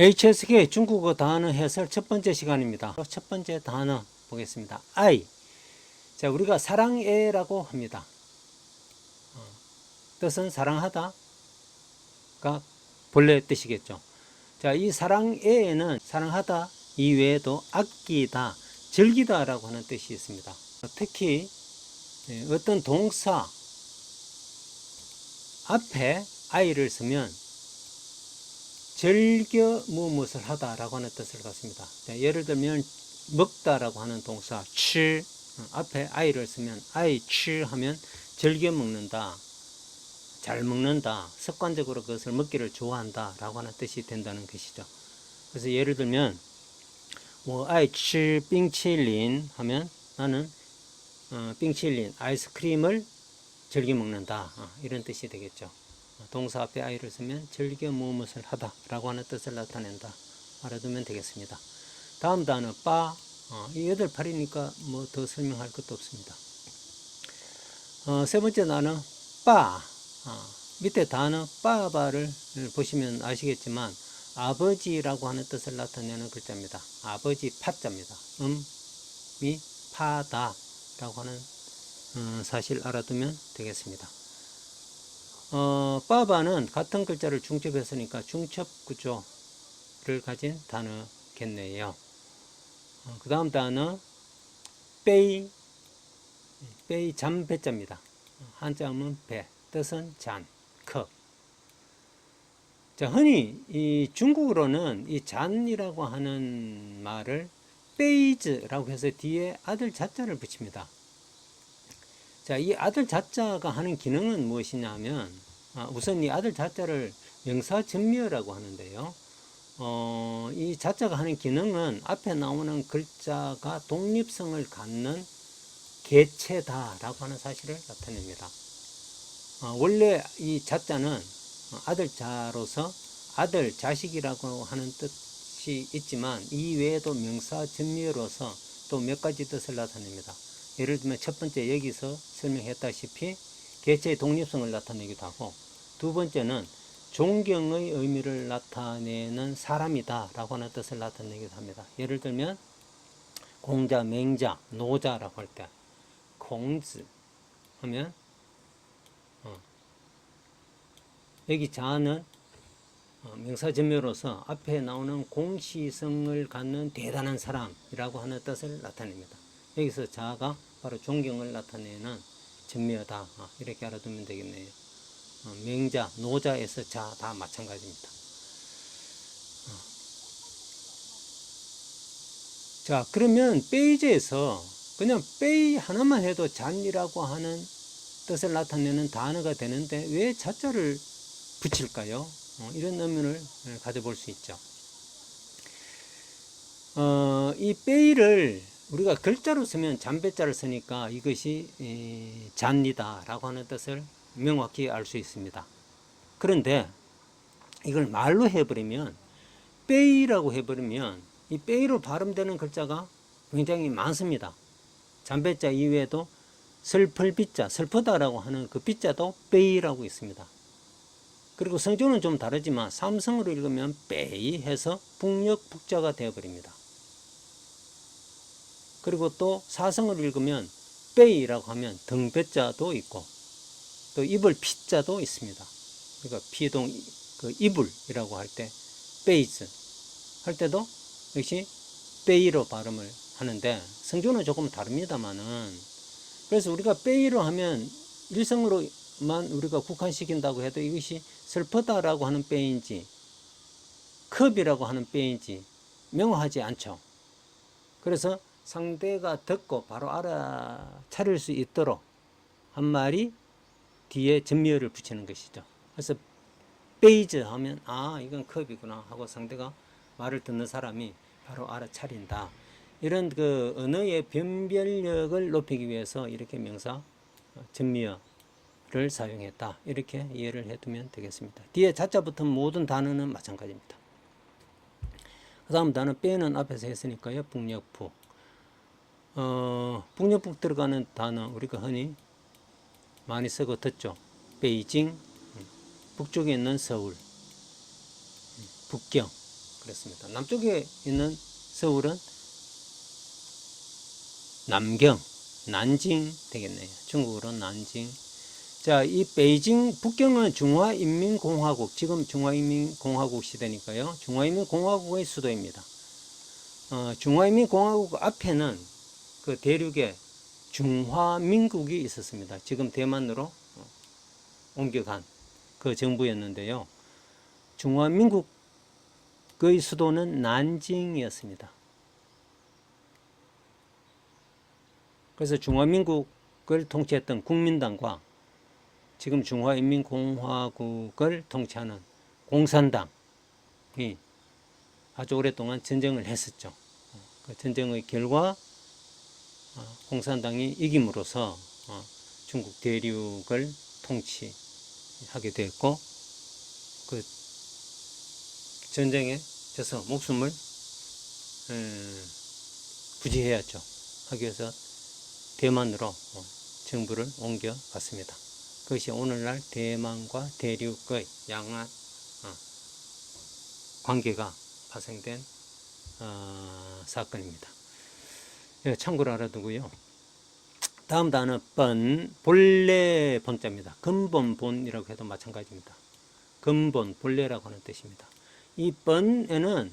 HSK 중국어 단어 해설 첫 번째 시간입니다. 첫 번째 단어 보겠습니다. I. 자, 우리가 사랑해라고 합니다. 어, 뜻은 사랑하다가 본래 뜻이겠죠. 자, 이 사랑해에는 사랑하다 이외에도 아끼다, 즐기다라고 하는 뜻이 있습니다. 특히 예, 어떤 동사 앞에 I를 쓰면 즐겨 무엇을 하다라고 하는 뜻을 갖습니다. 자, 예를 들면 먹다라고 하는 동사 치 어, 앞에 i를 쓰면 i 치 하면 즐겨 먹는다, 잘 먹는다, 습관적으로 그것을 먹기를 좋아한다 라고 하는 뜻이 된다는 것이죠. 그래서 예를 들면 뭐 I 치 빙칠린 하면 나는 어, 빙칠린 아이스크림을 즐겨 먹는다 어, 이런 뜻이 되겠죠. 동사 앞에 i를 쓰면 즐겨 무엇을 하다 라고 하는 뜻을 나타낸다. 알아두면 되겠습니다. 다음 단어 빠. 어, 이 여덟 팔이니까 뭐 더 설명할 것도 없습니다. 어, 세 번째 단어 빠. 어, 밑에 단어 빠바를 보시면 아시겠지만 아버지라고 하는 뜻을 나타내는 글자입니다. 아버지 파자입니다. 음이 파다라고 하는 어, 사실 알아두면 되겠습니다. 어, 빠바는 같은 글자를 중첩했으니까 중첩 구조를 가진 단어겠네요. 어, 그 다음 단어 빼이 빼이 잠배자입니다. 한자음은 배, 뜻은 잔, 컵. 자, 흔히 이 중국어로는 이 잔이라고 하는 말을 빼이즈라고 해서 뒤에 아들 자자를 붙입니다. 자, 이 아들 자자가 하는 기능은 무엇이냐면, 아, 우선 이 아들 자자를 명사 전미어라고 하는데요. 어, 이 자자가 하는 기능은 앞에 나오는 글자가 독립성을 갖는 개체다라고 하는 사실을 나타냅니다. 어, 원래 이 자자는 아들 자로서 아들 자식이라고 하는 뜻이 있지만 이 외에도 명사 전미어로서 또 몇 가지 뜻을 나타냅니다. 예를 들면 첫 번째 여기서 설명했다시피 개체의 독립성을 나타내기도 하고 두 번째는 존경의 의미를 나타내는 사람이다 라고 하는 뜻을 나타내기도 합니다. 예를 들면 공자, 맹자, 노자라고 할 때 공즈 하면 어, 여기 자는 어, 명사전묘로서 앞에 나오는 공시성을 갖는 대단한 사람이라고 하는 뜻을 나타냅니다. 여기서 자가 바로 존경을 나타내는 전묘다. 어, 이렇게 알아두면 되겠네요. 어, 명자, 노자에서 자 다 마찬가지입니다. 어. 자, 그러면 페이지에서 그냥 페이 하나만 해도 잔이라고 하는 뜻을 나타내는 단어가 되는데 왜 자자를 붙일까요? 어, 이런 의문을 가져볼 수 있죠. 어, 이 빼이를 우리가 글자로 쓰면 잔배자를 쓰니까 이것이 에, 잔이다 라고 하는 뜻을 명확히 알 수 있습니다. 그런데 이걸 말로 해버리면 빼이라고 해버리면 이 빼이로 발음되는 글자가 굉장히 많습니다. 잔배자 이외에도 슬플 비자, 슬프다라고 하는 그 비자도 빼이라고 있습니다. 그리고 성조는 좀 다르지만 삼성으로 읽으면 빼이 해서 북녘 북자가 되어버립니다. 그리고 또 사성으로 읽으면 빼이라고 하면 등배자도 있고 또 이불 피자도 있습니다. 그러니까 피동 그 이불이라고 할 때 베이스 할 때도 역시 베이로 발음을 하는데 성조는 조금 다릅니다만은 그래서 우리가 베이로 하면 일성으로만 우리가 국한시킨다고 해도 이것이 슬프다라고 하는 빼인지 컵이라고 하는 빼인지 명확하지 않죠. 그래서 상대가 듣고 바로 알아차릴 수 있도록 한 말이 뒤에 전미어를 붙이는 것이죠. 그래서 베이즈 하면 아 이건 컵이구나 하고 상대가 말을 듣는 사람이 바로 알아차린다. 이런 그 언어의 변별력을 높이기 위해서 이렇게 명사 전미어를 사용했다. 이렇게 이해를 해두면 되겠습니다. 뒤에 자자 붙은 모든 단어는 마찬가지입니다. 그 다음 단어 빼는 앞에서 했으니까요. 북녘부. 어, 북녘북 들어가는 단어 우리가 흔히 많이 쓰고 듣죠. 베이징, 북쪽에 있는 서울, 북경, 그렇습니다. 남쪽에 있는 서울은 남경, 난징 되겠네요. 중국어로 난징. 자, 이 베이징 북경은 중화인민공화국, 지금 중화인민공화국 시대니까요. 중화인민공화국의 수도입니다. 어, 중화인민공화국 앞에는 그 대륙에 중화민국이 있었습니다. 지금 대만으로 어, 옮겨간 그 정부였는데요. 중화민국의 수도는 난징이었습니다. 그래서 중화민국을 통치했던 국민당과 지금 중화인민공화국을 통치하는 공산당이 아주 오랫동안 전쟁을 했었죠. 그 전쟁의 결과 어, 공산당이 이김으로써 어, 중국 대륙을 통치하게 됐고 그 전쟁에 져서 목숨을 에, 부지해야죠. 하기 위해서 대만으로 어, 정부를 옮겨갔습니다. 그것이 오늘날 대만과 대륙의 어, 관계가 파생된 어, 사건입니다. 예, 참고로 알아두고요. 다음 단어 번 본래 본자입니다. 근본 본이라고 해도 마찬가지입니다. 근본 본래라고 하는 뜻입니다. 이 번에는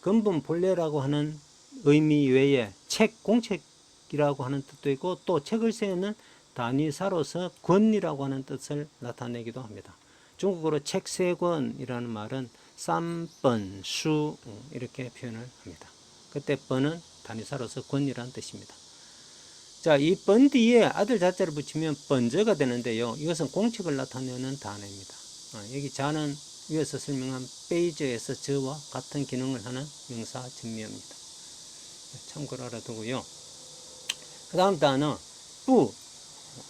근본 본래라고 하는 의미 외에 책 공책이라고 하는 뜻도 있고 또 책을 세우는 단위사로서 권이라고 하는 뜻을 나타내기도 합니다. 중국어로 책 세 권이라는 말은 쌈번 수 이렇게 표현을 합니다. 그때 번은 단위사로서 권이라는 뜻입니다. 자, 이 번 뒤에 아들 자자를 붙이면 번저가 되는데요. 이것은 공책을 나타내는 단어입니다. 어, 여기 자는 위에서 설명한 페이저에서 저와 같은 기능을 하는 명사 전미어입니다. 참고로 알아두고요. 그 다음 단어 뿌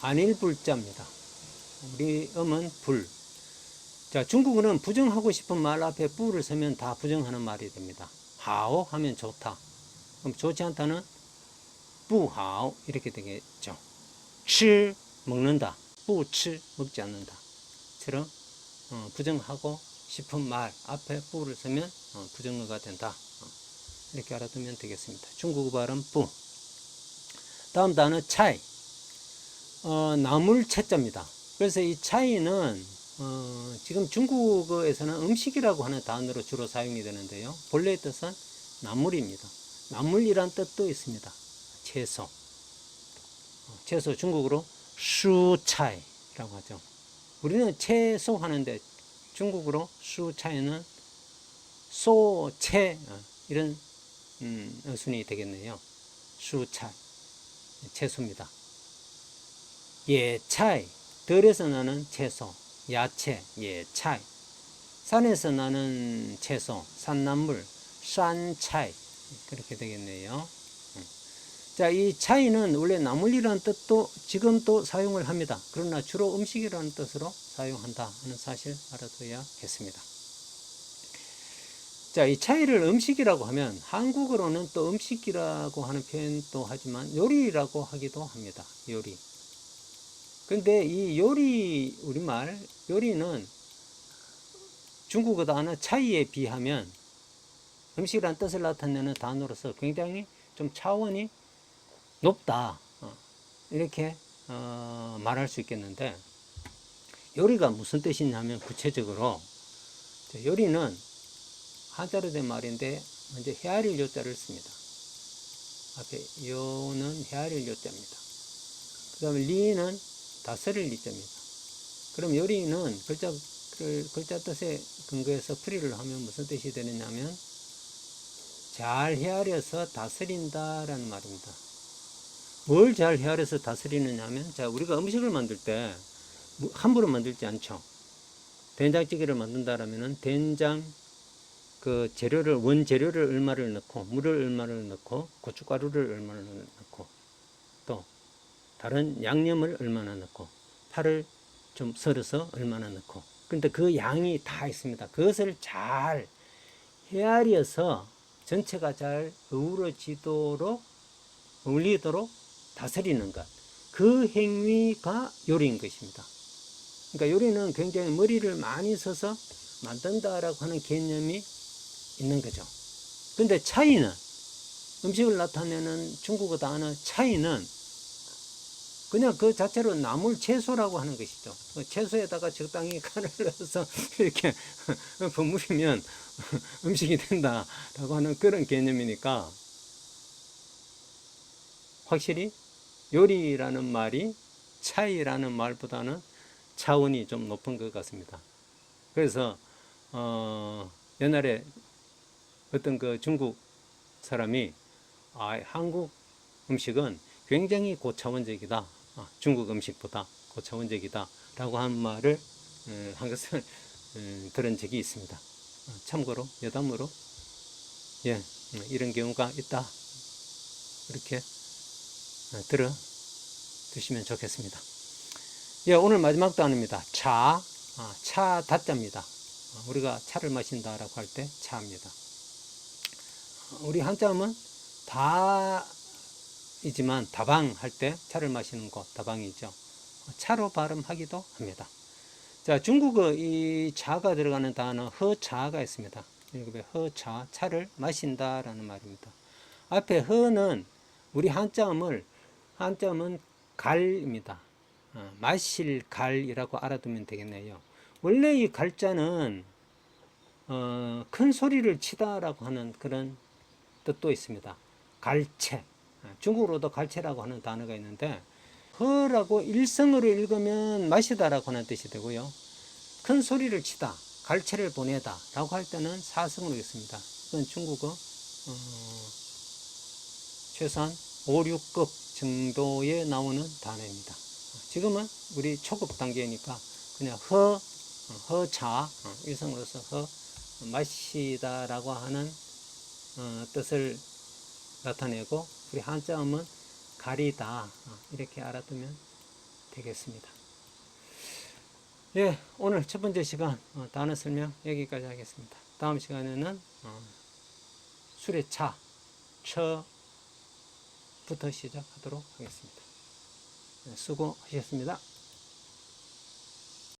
안일불자입니다. 우리 음은 불. 자, 중국어는 부정하고 싶은 말 앞에 뿌를 쓰면 다 부정하는 말이 됩니다. 하오 하면 좋다. 그럼 좋지 않다는 뿌하오 이렇게 되겠죠. 吃 먹는다. 뿌吃 먹지 않는다. 처럼 어, 부정하고 싶은 말 앞에 뿌를 쓰면 어, 부정어가 된다. 어, 이렇게 알아두면 되겠습니다. 중국어 발음 뿌. 다음 단어 차이. 어, 나물 채자입니다. 그래서 이 차이는 어, 지금 중국어에서는 음식이라고 하는 단어로 주로 사용이 되는데요. 본래의 뜻은 나물입니다. 나물이란 뜻도 있습니다. 채소. 어, 채소 중국어로 수차이라고 하죠. 우리는 채소 하는데 중국어로 수차이는 소채 어, 이런 음, 어순이 되겠네요. 수차 채소입니다. 예차이 들에서 나는 채소 야채 예차이 산에서 나는 채소 산나물 산차이 그렇게 되겠네요. 음. 자, 이 차이는 원래 나물이라는 뜻도 지금 또 사용을 합니다. 그러나 주로 음식이라는 뜻으로 사용한다 하는 사실 알아둬야겠습니다. 자, 이 차이를 음식이라고 하면 한국어로는 또 음식이라고 하는 표현도 하지만 요리라고 하기도 합니다. 요리. 근데 이 요리, 우리말, 요리는 중국어 단어 차이에 비하면 음식이란 뜻을 나타내는 단어로서 굉장히 좀 차원이 높다. 어, 이렇게 어, 말할 수 있겠는데, 요리가 무슨 뜻이냐면 구체적으로 요리는 한자로 된 말인데 먼저 헤아릴 요자를 씁니다. 앞에 요는 헤아릴 요자입니다. 그 다음에 리는 다스릴 리자입니다. 그럼 요리는 글자를 글자 뜻에 근거해서 풀이를 하면 무슨 뜻이 되느냐면 잘 헤아려서 다스린다라는 말입니다. 뭘 잘 헤아려서 다스리느냐면 자 우리가 음식을 만들 때 함부로 만들지 않죠. 된장찌개를 만든다라면은 된장 그 재료를 원재료를 얼마를 넣고 물을 얼마를 넣고 고춧가루를 얼마를 넣고 또 다른 양념을 얼마나 넣고 파를 좀 썰어서 얼마나 넣고 근데 그 양이 다 있습니다. 그것을 잘 헤아려서 전체가 잘 어우러지도록 어울리도록 다스리는 것. 그 행위가 요리인 것입니다. 그러니까 요리는 굉장히 머리를 많이 써서 만든다라고 하는 개념이 있는 거죠. 근데 차이는 음식을 나타내는 중국어 단어 차이는 그냥 그 자체로 나물 채소라고 하는 것이죠. 그 채소에다가 적당히 간을 넣어서 이렇게 버무리면 음식이 된다라고 하는 그런 개념이니까 확실히 요리라는 말이 차이라는 말보다는 차원이 좀 높은 것 같습니다. 그래서 어, 옛날에 어떤 그 중국 사람이 아, 한국 음식은 굉장히 고차원적이다. 아, 중국 음식보다 고차원적이다 라고 한 말을 음, 한 것을 음, 들은 적이 있습니다. 어, 참고로 여담으로 예 음, 이런 경우가 있다 이렇게 어, 들어 두시면 좋겠습니다. 예 오늘 마지막 단어입니다. 차, 아, 차 다자입니다. 어, 우리가 차를 마신다라고 할 때 차입니다. 어, 우리 한자음은 다 이지만 다방 할 때 차를 마시는 곳 다방이죠. 어, 차로 발음하기도 합니다. 자, 중국어 이 차가 들어가는 단어 허차가 있습니다. 일곱에 허차, 차를 마신다라는 말입니다. 앞에 허는 우리 한자음을 한자음은 갈입니다. 어, 마실 갈이라고 알아두면 되겠네요. 원래 이 갈자는 어, 큰 소리를 치다라고 하는 그런 뜻도 있습니다. 갈채. 어, 중국어로도 갈채라고 하는 단어가 있는데 허라고 일성어로 읽으면 마시다라고 하는 뜻이 되고요. 큰 소리를 치다, 갈채를 보내다 라고 할 때는 사성으로 읽습니다. 이건 중국어 어, 최소한 5, 6급 정도에 나오는 단어입니다. 지금은 우리 초급 단계니까 그냥 허, 어, 허차, 어, 일성으로서 허, 마시다라고 하는 어, 뜻을 나타내고 우리 한자음은 가리다 어, 이렇게 알아두면 되겠습니다. 예, 오늘 첫 번째 시간 어, 단어 설명 여기까지 하겠습니다. 다음 시간에는 어, 수레차 처부터 시작하도록 하겠습니다. 네, 수고하셨습니다.